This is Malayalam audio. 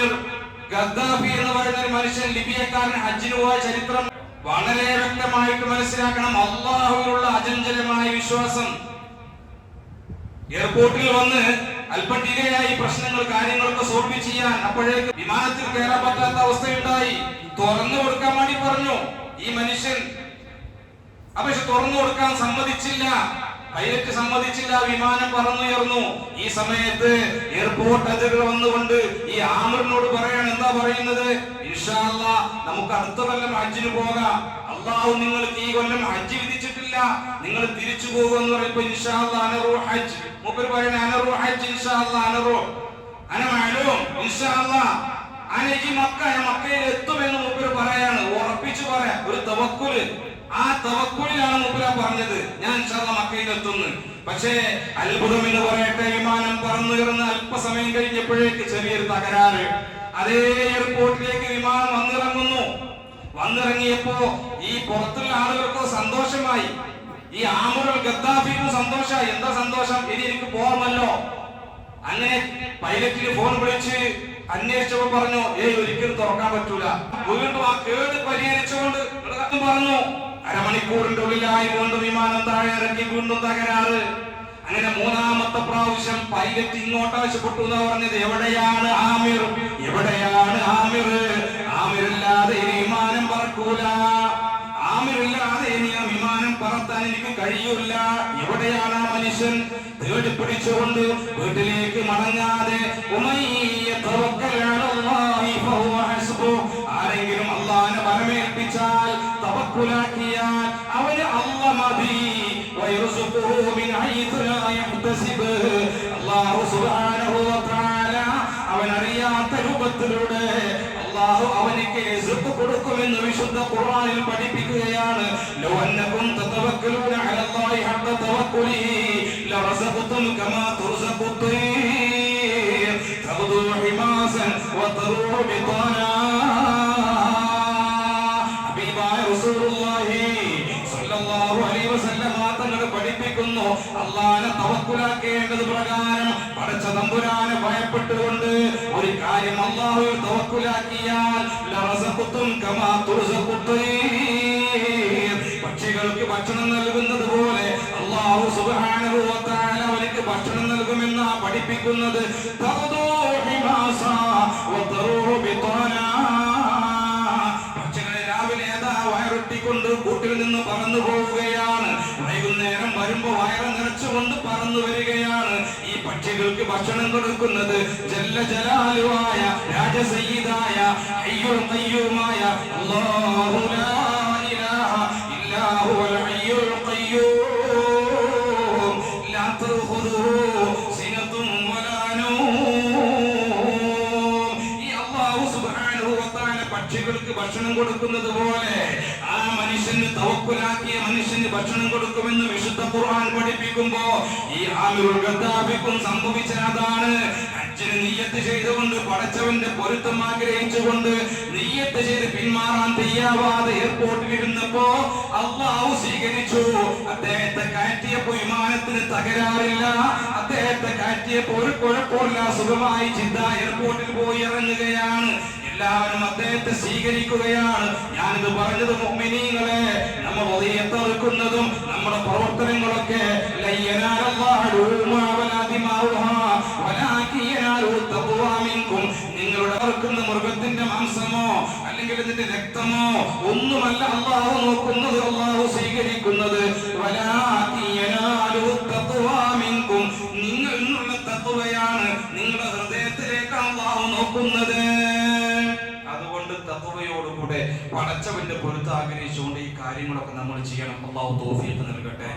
ആമിർ ഗദ്ദാഫി എന്ന് പറയുന്ന ഒരു മനുഷ്യൻ ലിബിയക്കാരൻ ഹജ്ജിന് പോയ ചരിത്രം വളരെ വ്യക്തമായിട്ട് മനസ്സിലാക്കണം. അള്ളാഹുവിനുള്ള അചഞ്ചലമായ വിശ്വാസം എയർപോർട്ടിൽ വന്ന് അല്പം ഡിലേയായി പ്രശ്നങ്ങൾ കാര്യങ്ങളൊക്കെ സോൾവ് ചെയ്യാൻ അപ്പോഴേക്ക് വിമാനത്തിൽ കയറാൻ പറ്റാത്ത അവസ്ഥയുണ്ടായി. തുറന്നു കൊടുക്കാൻ വേണ്ടി പറഞ്ഞു. ഈ മനുഷ്യൻ അപേക്ഷ പക്ഷെ തുറന്നു കൊടുക്കാൻ സമ്മതിച്ചില്ല. പൈലറ്റ് സമ്മതിച്ചില്ല വിമാനം പറന്നുയർന്നു. ഈ സമയത്ത് എയർപോർട്ട് അധികൃതർ വന്നുകൊണ്ട് ഈ ആമറിനോട് പറയാണ് എന്താ പറയുന്നത്? ഇൻഷാ അല്ലാ നമുക്ക് അടുത്ത കൊല്ലം ഹജ്ജിന് പോകാം. അള്ളാഹു നിങ്ങൾക്ക് ഈ കൊല്ലം ഹജ്ജ് വിധിച്ചിട്ടില്ല. നിങ്ങൾ തിരിച്ചു പോകുമെന്ന് പറയുമ്പോ ഇൻഷാ അല്ലാ അനറു ഹജ്ജ്. മൂപ്പര് പറയണ അനറു ഹജ്ജ് ഇൻഷാ അല്ലാ അനറു. അന മാലൂം ഇൻഷാ അല്ലാ അനജി മക്ക മക്കയിൽ എത്തുമെന്ന് മൂപ്പര് പറയാണ്. ഉറപ്പിച്ചു പറയാം. ഒരു തവക്കുൽ. ആ തവക്കുളിലാണ് മൂപ്പര പറഞ്ഞത്. ഞാൻ മക്കയിലെത്തുന്നു. പക്ഷേ അത്ഭുതം എന്ന് പറയട്ടെ വിമാനം പറന്നുയർന്ന് അല്പസമയം കഴിഞ്ഞപ്പോഴേക്ക് ചെറിയൊരു തകരാറ്. അതേ എയർപോർട്ടിലേക്ക് വിമാനം വന്നിറങ്ങുന്നു. വന്നിറങ്ങിയപ്പോ ഈ പുറത്തുള്ള ആളുകൾക്ക് സന്തോഷമായി. ഈ ആമുകൾ ഗദ്ദാഫിക്കും സന്തോഷമായി. എന്താ സന്തോഷം? ഇനി എനിക്ക് പോകാമല്ലോ അങ്ങനെ പൈലറ്റിന് ഫോൺ വിളിച്ച് അന്വേഷിച്ചപ്പോ പറഞ്ഞു ഏയ് ഒരിക്കലും തുറക്കാൻ പറ്റൂല. വീണ്ടും ആ കേട് പരിഹരിച്ചുകൊണ്ട് പറഞ്ഞു. അരമണിക്കൂറിന്റെ ഉള്ളിലായി വീണ്ടും വിമാനം താഴെ ഇറക്കി വീണ്ടും തകരാറ്. അങ്ങനെ മൂന്നാമത്തെ പ്രാവശ്യം പൈലറ്റ് ഇങ്ങോട്ട് ആവശ്യപ്പെട്ടു എന്ന് പറഞ്ഞത്. എവിടെയാണ് ആമിർ? എവിടെയാണ് ആമിർ? ആമിറില്ലാതെ ഇനി വിമാനം പറക്കൂല. ആമിറില്ലാതെ ഇനി ആ വിമാനം പറത്താൻ എനിക്ക് കഴിയൂല. എവിടെയാണ് ആ മനുഷ്യൻ? തേടി പിടിച്ചുകൊണ്ട് വീട്ടിലേക്ക് മടങ്ങാതെ ഉമയ്യ തവക്കലാലല്ലാഹി ഫഹുവ ഹസ്ബു. മാക്കുലാക്കിയാൽ അവന് അല്ല മതി അവൻ അറിയാത്ത രൂപത്തിലൂടെ അള്ളാഹു അവനിക്ക് റിസ്ക് കൊടുക്കുമെന്ന് വിശുദ്ധ ഖുർആനിൽ പഠിപ്പിക്കുകയാണ്. ലൗ അന്നകും തതവക്കലൂന അലല്ലാഹി ഹഖ തവക്കുലി ലറസഖതും കമാ തുർസഖുത്തീർ തഖദൂ ഹിമാസൻ വതറൂ ബിതാനാ. തങ്ങളെ പഠിപ്പിക്കുന്നു. അള്ളാനെ തവക്കുലാക്കേണ്ടത് പ്രകാരം പടച്ച തമ്പുരാനെ ഭയപ്പെട്ടുകൊണ്ട് ഒരു കാര്യം അള്ളാഹുവിൽ തവക്കുലാക്കിയാൽ പക്ഷികൾക്ക് ഭക്ഷണം നൽകുന്നത് പോലെ അള്ളാഹു സുബാനുഭവത്താൽ അവർക്ക് ഭക്ഷണം നൽകുമെന്നാ പഠിപ്പിക്കുന്നത്. തവദോഹിമാസാ കൂട്ടിൽ നിന്ന് പറന്നു പോവുകയാണ്. വൈകുന്നേരം വരുമ്പോ വയറ് നിറച്ചുകൊണ്ട് പറന്നു വരികയാണ്. ഈ പക്ഷികൾക്ക് ഭക്ഷണം കൊടുക്കുന്നത് ജല്ല ജലാലുവായ രാജസയ്യിദായ അയ്യോ ഖയ്യൂമായ അല്ലാഹു ലാ ഇലാഹ ഇല്ലാ പക്ഷികൾക്ക് ഭക്ഷണം കൊടുക്കുന്നത് പോലെ ആ മനുഷ്യന് തവക്കുലാക്കിയ മനുഷ്യന് ഭക്ഷണം കൊടുക്കുമെന്ന് വിശുദ്ധ ഖുർആൻ പഠിപ്പിക്കുമ്പോ ഈ ആമിറുൽ ഗദ്ദാഫിക്കും സംഭവിച്ച അതാണ്. ഹജ്ജിന് നിയ്യത്ത് ചെയ്തുകൊണ്ട് പടച്ചവന്റെ പൊരുത്തം ആഗ്രഹിച്ചുകൊണ്ട് നീയത്ത് ചെയ്ത് പിന്മാറാൻ തയ്യാവാതെ എയർപോർട്ടിൽ ഇരുന്നപ്പോ അള്ളാഹു സ്വീകരിച്ചു. അദ്ദേഹത്തെ കയറ്റിയപ്പോ വിമാനത്തിന് തകരാറില്ല. അദ്ദേഹത്തെ കയറ്റിയപ്പോ ഒരു കുഴപ്പമില്ല. സുഖമായി ചിന്ത എയർപോർട്ടിൽ പോയി ഇറങ്ങുകയാണ്. എല്ലാവരും അദ്ദേഹത്തെ സ്വീകരിക്കുകയാണ്. ഞാനിത് പറഞ്ഞത് മുഅ്മിനീങ്ങളെ നമ്മൾ ഉദയത്തെറുക്കുന്നതും നമ്മുടെ പ്രവർത്തനങ്ങളൊക്കെ നിങ്ങളുടെ അറുക്കുന്ന മൃഗത്തിന്റെ മാംസമോ അല്ലെങ്കിൽ ഇതിന്റെ രക്തമോ ഒന്നുമല്ല അള്ളാഹു നോക്കുന്നത് അള്ളാഹു സ്വീകരിക്കുന്നത്. വലാകിയനാലു തത്വയോടുകൂടെ പടച്ചവന്റെ പൊരുത്ത് ആഗ്രഹിച്ചുകൊണ്ട് ഈ കാര്യങ്ങളൊക്കെ നമ്മൾ ചെയ്യണം. അള്ളാഹു തോഫീക്ക് നൽകട്ടെ.